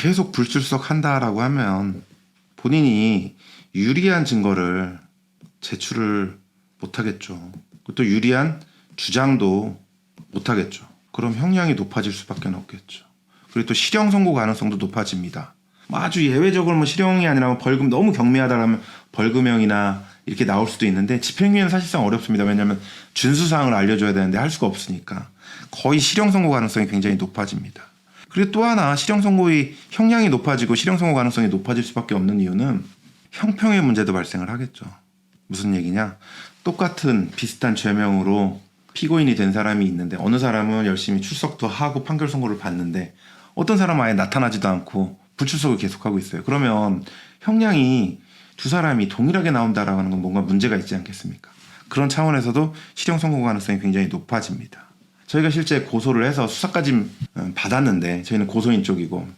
계속 불출석한다라고 하면 본인이 유리한 증거를 제출을 못하겠죠. 또 유리한 주장도 못하겠죠. 그럼 형량이 높아질 수밖에 없겠죠. 그리고 또 실형 선고 가능성도 높아집니다. 뭐 아주 예외적으로 뭐 실형이 아니라 뭐 벌금 너무 경미하다라면 벌금형이나 이렇게 나올 수도 있는데 집행유예는 사실상 어렵습니다. 왜냐하면 준수사항을 알려줘야 되는데 할 수가 없으니까 거의 실형 선고 가능성이 굉장히 높아집니다. 그리고 또 하나 실형 선고의 형량이 높아지고 실형 선고 가능성이 높아질 수밖에 없는 이유는 형평의 문제도 발생을 하겠죠. 무슨 얘기냐? 똑같은 비슷한 죄명으로 피고인이 된 사람이 있는데 어느 사람은 열심히 출석도 하고 판결 선고를 받는데 어떤 사람은 아예 나타나지도 않고 불출석을 계속하고 있어요. 그러면 형량이 두 사람이 동일하게 나온다라는 건 뭔가 문제가 있지 않겠습니까? 그런 차원에서도 실형 선고 가능성이 굉장히 높아집니다. 저희가 실제 고소를 해서 수사까지 음, 받았는데 저희는 고소인 쪽이고